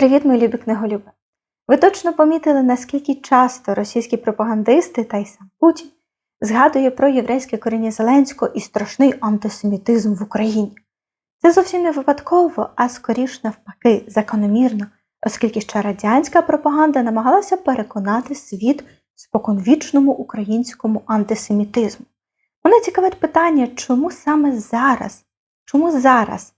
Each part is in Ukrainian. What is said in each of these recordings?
Привіт, мої любі книголюби! Ви точно помітили, наскільки часто російські пропагандисти та й сам Путін згадує про єврейське коріння Зеленського і страшний антисемітизм в Україні. Це зовсім не випадково, а скоріш навпаки, закономірно, оскільки ще радянська пропаганда намагалася переконати світ споконвічному українському антисемітизму. Мене цікавить питання, чому саме зараз, чому зараз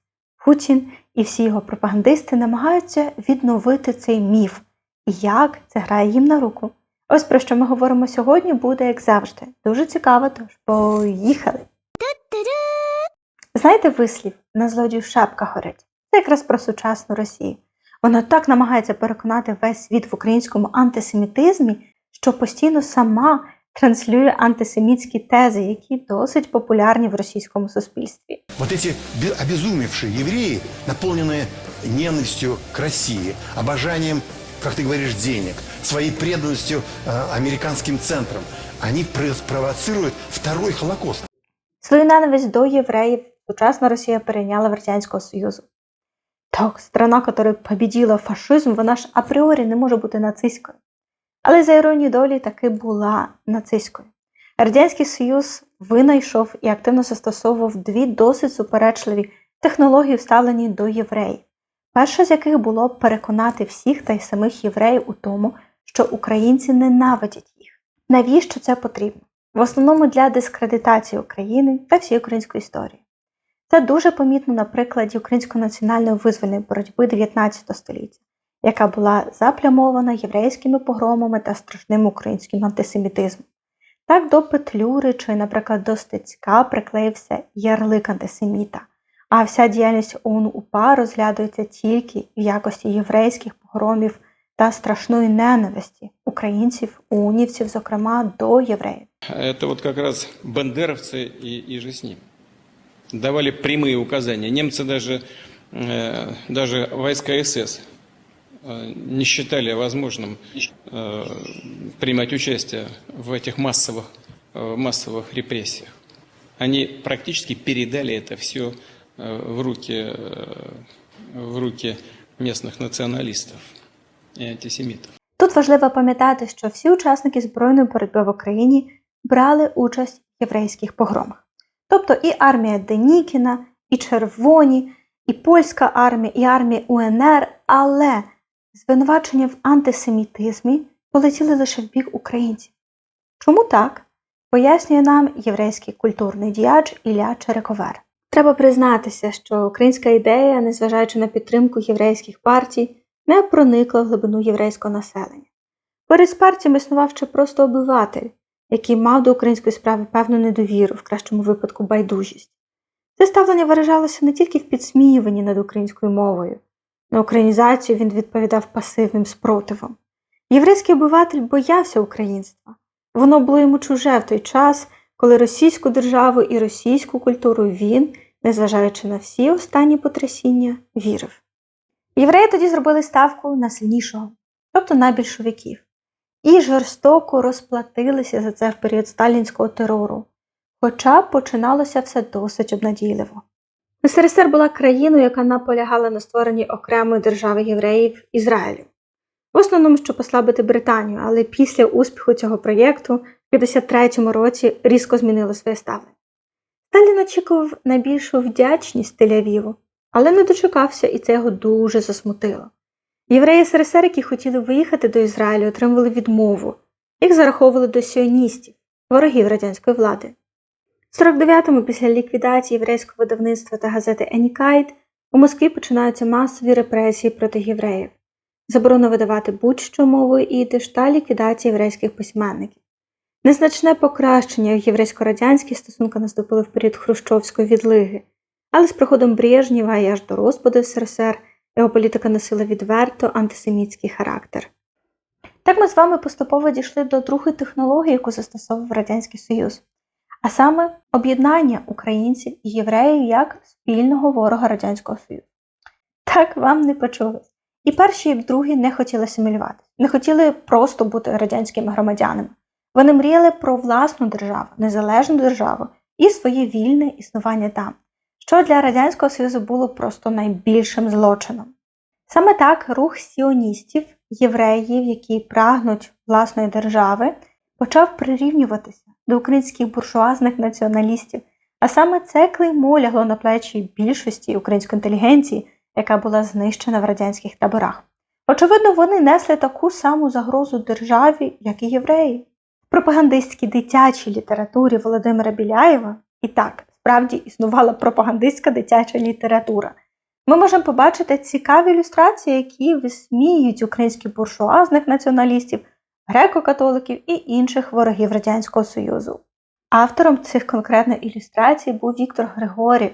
Путін і всі його пропагандисти намагаються відновити цей міф, і як це грає їм на руку. Ось про що ми говоримо сьогодні, буде як завжди. Дуже цікаво, тож поїхали. Знаєте вислів на злодію шапка горить? Це якраз про сучасну Росію. Вона так намагається переконати весь світ в українському антисемітизмі, що постійно сама транслює антисемітські тези, які досить популярні в російському суспільстві. Вот эти бе- обезумевшие евреи, наполненные ненавистью к России, обожанием, как ты говоришь, денег, своей преданностью э, американским центрам, они про- провоцируют второй Холокост. Свою ненависть до євреїв сучасна Росія перейняла в Радянського Союзу. Так, страна, яка побіділа фашизм, вона ж апріорі не може бути нацистською. Але за іронією долі таки була нацистською. Радянський Союз винайшов і активно застосовував дві досить суперечливі технології, вставлені до євреїв. Перша з яких було переконати всіх та й самих євреїв у тому, що українці ненавидять їх. Навіщо це потрібно? В основному для дискредитації України та всієї української історії. Це дуже помітно на прикладі української національної визвольної боротьби 19 століття, яка була заплямована єврейськими погромами та страшним українським антисемітизмом. Так до Петлюри чи, наприклад, до Стецька приклеївся ярлик антисеміта, а вся діяльність ОУН УПА розглядується тільки в якості єврейських погромів та страшної ненависті українців, унівців, зокрема до євреїв. Это вот как раз бандеровцы и, и же с ним. Давали прямые указания. Немцы даже, э, даже войска СС э, не считали возможным э, принимать участие в этих массовых, э, массовых репрессиях. Они практически передали это все в руки, э, в руки местных националистов и антисемитов. Тут важливо пам'ятати, що всі учасники збройної боротьби в Україні брали участь в єврейських погромах. Тобто і армія Денікіна, і Червоні, і польська армія, і армія УНР, але звинувачення в антисемітизмі полетіли лише в бік українців. Чому так? Пояснює нам єврейський культурний діяч Ілля Черековер. Треба признатися, що українська ідея, незважаючи на підтримку єврейських партій, не проникла в глибину єврейського населення. Поряд з партіями існував ще просто обиватель, який мав до української справи певну недовіру, в кращому випадку байдужість. Це ставлення виражалося не тільки в підсміюванні над українською мовою, на українізацію він відповідав пасивним спротивом. Єврейський обиватель боявся українства. Воно було йому чуже в той час, коли російську державу і російську культуру він, незважаючи на всі останні потрясіння, вірив. Євреї тоді зробили ставку на сильнішого, тобто на більшовиків, і жорстоко розплатилися за це в період сталінського терору, хоча починалося все досить обнадійливо. СРСР була країною, яка наполягала на створенні окремої держави євреїв Ізраїлю, в основному, щоб послабити Британію, але після успіху цього проєкту в 53-му році різко змінило своє ставлення. Сталін очікував найбільшу вдячність Тель-Авіву, але не дочекався, і це його дуже засмутило. Євреї СРСР, які хотіли виїхати до Ізраїлю, отримували відмову. Їх зараховували до сіоністів, ворогів радянської влади. В 49-му, після ліквідації єврейського видавництва та газети Енікайт, у Москві починаються масові репресії проти євреїв, заборона видавати будь-що мовою ідиш та ліквідація єврейських письменників. Незначне покращення в єврейсько-радянських стосунках наступило в період Хрущовської відлиги, але з приходом Брежнєва і аж до розпаду СРСР його політика носила відверто антисемітський характер. Так ми з вами поступово дійшли до другої технології, яку застосовував Радянський Союз, а саме об'єднання українців і євреїв як спільного ворога Радянського Союзу. Так вам не почулось. І перші, і другі не хотіли асимілювати, не хотіли просто бути радянськими громадянами. Вони мріяли про власну державу, незалежну державу і своє вільне існування там, що для Радянського Союзу було просто найбільшим злочином. Саме так рух сіоністів, євреїв, які прагнуть власної держави, почав прирівнюватися до українських буржуазних націоналістів. А саме це клеймо лягло на плечі більшості української інтелігенції, яка була знищена в радянських таборах. Очевидно, вони несли таку саму загрозу державі, як і євреї. В пропагандистській дитячій літературі Володимира Біляєва і так справді існувала пропагандистська дитяча література. Ми можемо побачити цікаві ілюстрації, які висміюють українських буржуазних націоналістів, греко-католиків і інших ворогів Радянського Союзу. Автором цих конкретних ілюстрацій був Віктор Григорів,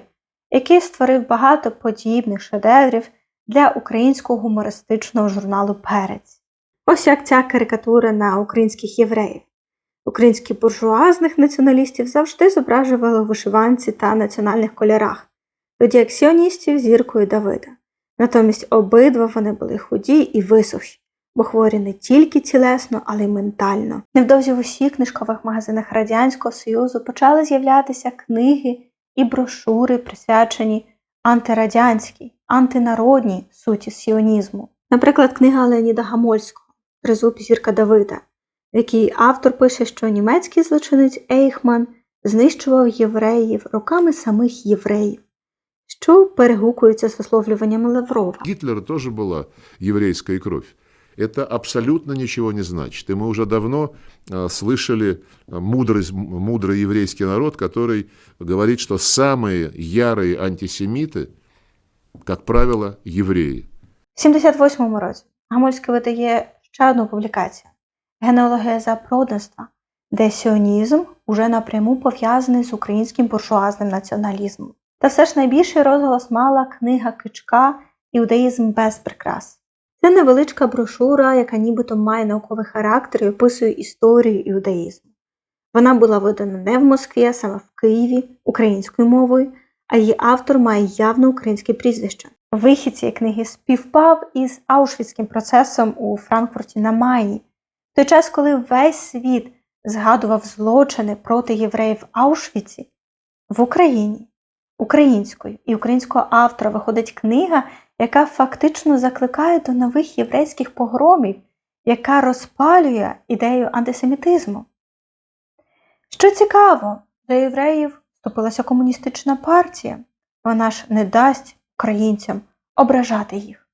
який створив багато подібних шедеврів для українського гумористичного журналу Перець. Ось як ця карикатура на українських євреїв. Українських буржуазних націоналістів завжди зображували у вишиванці та національних кольорах, тоді як сіоністів зіркою Давида. Натомість обидва вони були худі і висохі, бо хворі не тільки тілесно, але й ментально. Невдовзі в усіх книжкових магазинах Радянського Союзу почали з'являтися книги і брошури, присвячені антирадянській, антинародній суті сіонізму. Наприклад, книга Леоніда Гамольського Тризуб зірка Давида, в якій автор пише, що німецький злочинець Ейхман знищував євреїв руками самих євреїв, що перегукується з висловлюваннями Лаврова. Гитлера тоже была еврейская кровь Это абсолютно ничего не значит. И мы уже давно э, слышали э, мудрость, м- мудрый еврейский народ, который говорит, что самые ярые антисемиты, как правило, евреи. В 78-му році Гамольський видає ще одну публікацію Генеалогія запроданства, де сіонізм уже напряму пов'язаний з українським буржуазним націоналізмом. Та все ж найбільший розголос мала книга Кичка Іудаїзм без прикрас. Це невеличка брошура, яка нібито має науковий характер і описує історію іудаїзму. Вона була видана не в Москві, а саме в Києві українською мовою, а її автор має явно українське прізвище. Вихід цієї книги співпав із Аушвіцьким процесом у Франкфурті на Майні. В той час, коли весь світ згадував злочини проти євреїв Аушвіці, в Україні українською і українського автора виходить книга, яка фактично закликає до нових єврейських погромів, яка розпалює ідею антисемітизму. Що цікаво, за євреїв вступилася комуністична партія. Вона ж не дасть українцям ображати їх.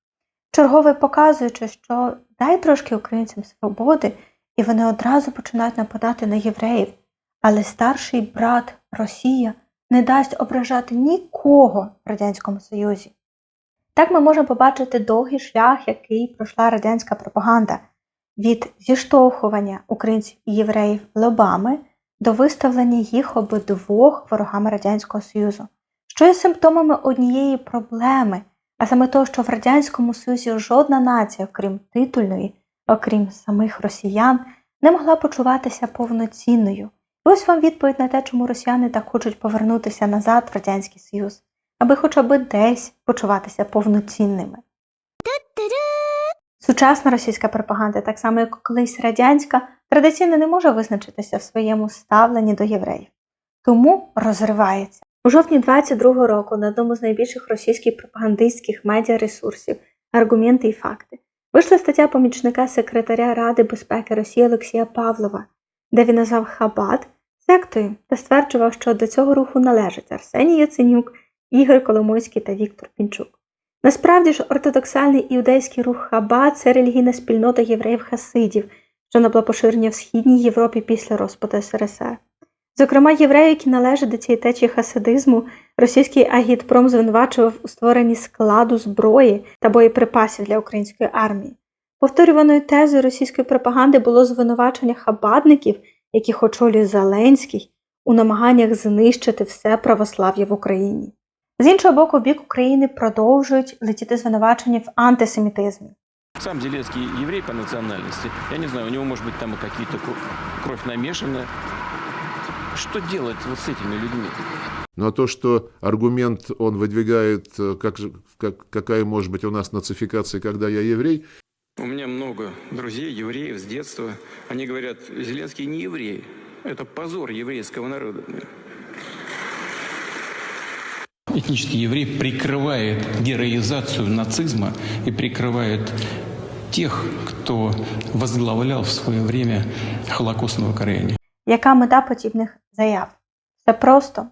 Чергове показуючи, що дай трошки українцям свободи, і вони одразу починають нападати на євреїв, але старший брат Росія не дасть ображати нікого в Радянському Союзі. Так ми можемо побачити довгий шлях, який пройшла радянська пропаганда. Від зіштовхування українців і євреїв лобами до виставлення їх обидвох ворогами Радянського Союзу, що є симптомами однієї проблеми, а саме того, що в Радянському Союзі жодна нація, окрім титульної, окрім самих росіян, не могла почуватися повноцінною. І ось вам відповідь на те, чому росіяни так хочуть повернутися назад в Радянський Союз, аби хоча б десь почуватися повноцінними. Сучасна російська пропаганда, так само як колись радянська, традиційно не може визначитися в своєму ставленні до євреїв, тому розривається. У жовтні 22-го року на одному з найбільших російських пропагандистських медіаресурсів аргументи і факти вийшла стаття помічника секретаря Ради безпеки Росії Олексія Павлова, де він назвав Хабат сектою та стверджував, що до цього руху належать Арсеній Яценюк, Ігор Коломойський та Віктор Пінчук. Насправді ж ортодоксальний іудейський рух Хабат це релігійна спільнота євреїв-хасидів, що набула поширення в Східній Європі після розпаду СРСР. Зокрема, євреї, які належать до цієї течії хасидизму, російський агітпром звинувачував у створенні складу зброї та боєприпасів для української армії. Повторюваною тезою російської пропаганди було звинувачення хабадників, яких очолює Зеленський, у намаганнях знищити все православ'я в Україні. З іншого боку, в бік України продовжують летіти звинувачення в антисемітизмі. Сам Зеленский еврей по национальности. Я не знаю, у него, может быть, там и какие-то кро- кровь намешана. Что делать вот с этими людьми? Ну а то, что аргумент он выдвигает, э, как, же- как, какая может быть у нас нацификация, когда я еврей, У меня много друзей, евреев с детства. Они говорят, Зеленский не еврей. Это позор еврейского народа. этнический еврей прикрывает героизацию нацизма и прикрывает тех, кто возглавлял в свое время Холокостное укорение. Яка мета подібних заяв? Це просто.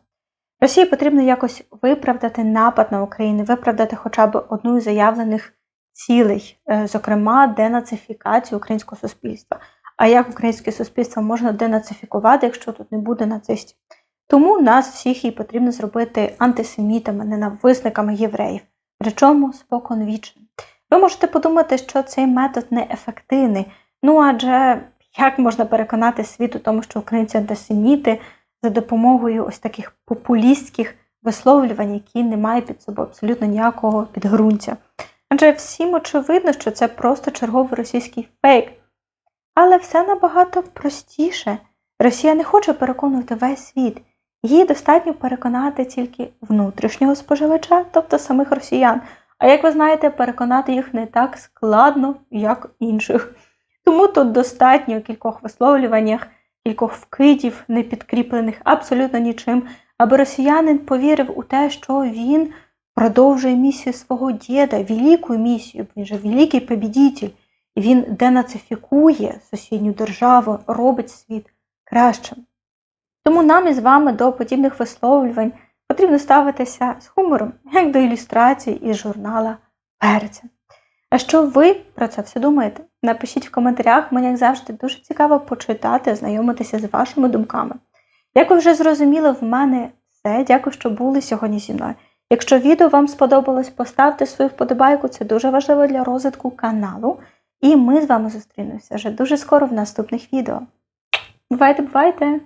Росії потрібно якось виправдати напад на Україну, виправдати хоча б одну із заявлених цілей, е, зокрема, денацифікацію українського суспільства. А як українське суспільство можна денацифікувати, якщо тут не буде нацистів? Тому нас всіх і потрібно зробити антисемітами, ненависниками євреїв, причому споконвічно. Ви можете подумати, що цей метод неефективний. Ну адже як можна переконати світ у тому, що українці антисеміти за допомогою ось таких популістських висловлювань, які не мають під собою абсолютно ніякого підґрунтя? Адже всім очевидно, що це просто черговий російський фейк. Але все набагато простіше. Росія не хоче переконувати весь світ. Їй достатньо переконати тільки внутрішнього споживача, тобто самих росіян. А як ви знаєте, переконати їх не так складно, як інших. Тому тут достатньо кількох висловлюваннях, кількох вкидів, не підкріплених абсолютно нічим, аби росіянин повірив у те, що він продовжує місію свого діда, велику місію, він же великий побідітель. Він денацифікує сусідню державу, робить світ кращим. Тому нам із вами до подібних висловлювань потрібно ставитися з хумором, як до ілюстрацій із журнала Перця. А що ви про це все думаєте? Напишіть в коментарях, мені як завжди дуже цікаво почитати, ознайомитися з вашими думками. Як ви вже зрозуміли, в мене все. Дякую, що були сьогодні зі мною. Якщо відео вам сподобалось, поставте свою вподобайку, це дуже важливо для розвитку каналу. І ми з вами зустрінемося вже дуже скоро в наступних відео. Бувайте, бувайте!